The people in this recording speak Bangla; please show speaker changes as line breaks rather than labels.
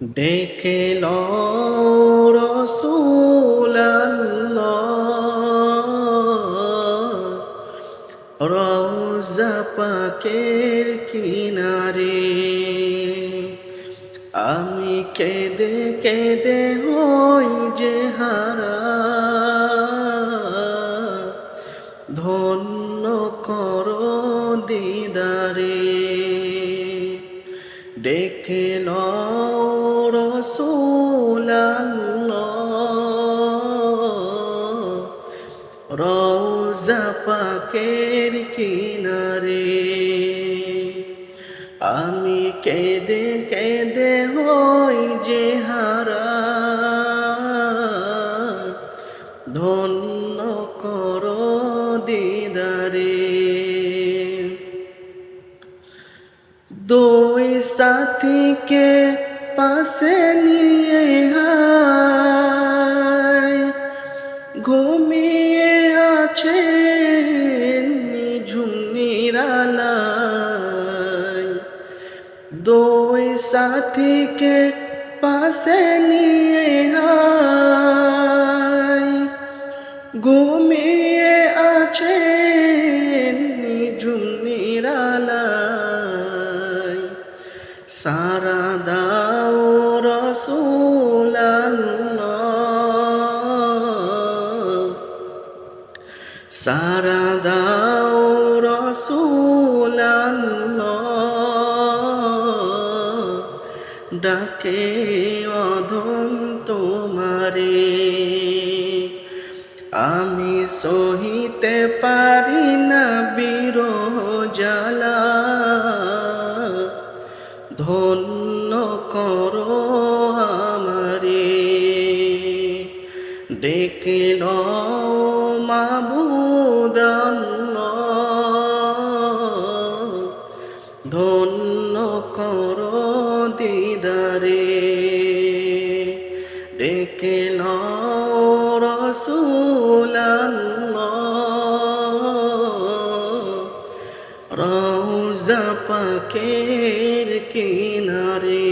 ডেকে রসুল্লাহ রওজা পাকের কিনারে আমি কেঁদে কেঁদে হই যে হারা। ধন্য করো দিদারে। ডেকে রওজা পাকের কিনারে আমি কেঁদে কেঁদে হই যে হারা। ধন্য করো দিদারে। দুই সাথীকে পাশে নিয়ে ঘুমিয়ে আছে নিঝুম নিরালায়। দুই সাথীকে পাশে নিয়ে ঘুমিয়ে সারা দাও রসুলাল্লাহ। সারা দাও রসুলাল্লাহ। ডাকে অধম তোমারে। আমি সহিতে পারি না বিরহ জ্বালা। ধন্য করো আমারে। ডেকে মাবুদাল্লাহ ধন্য করো দিদারে। ডেকে রসুলাল্লাহ রোজা পাকের কিনারে